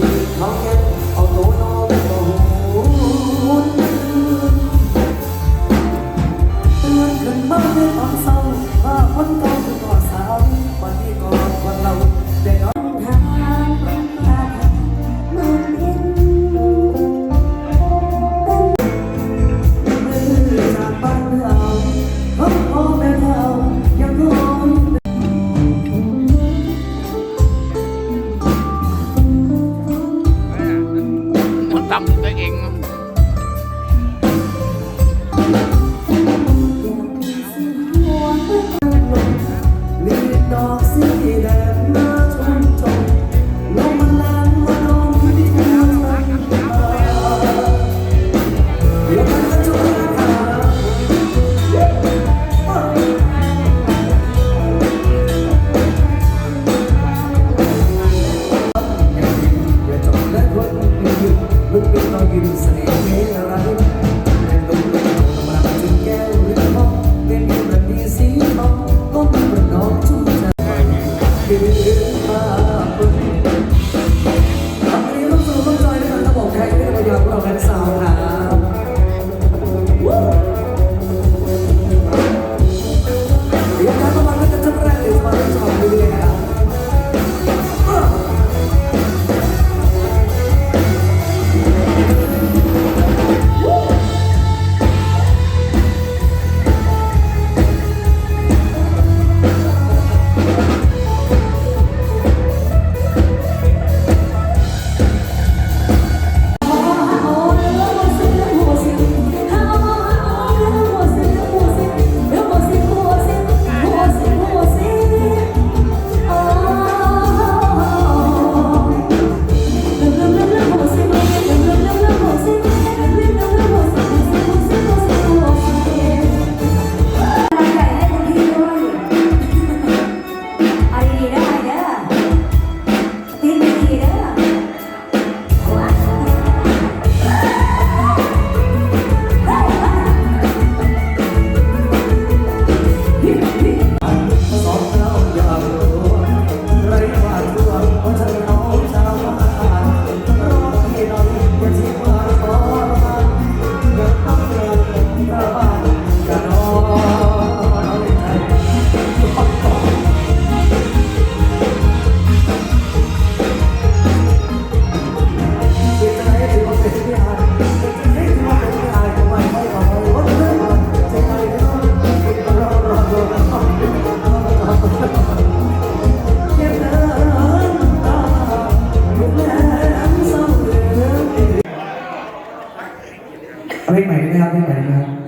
Come. ำตัวเอง Woo! अभी महीने में महीने में आप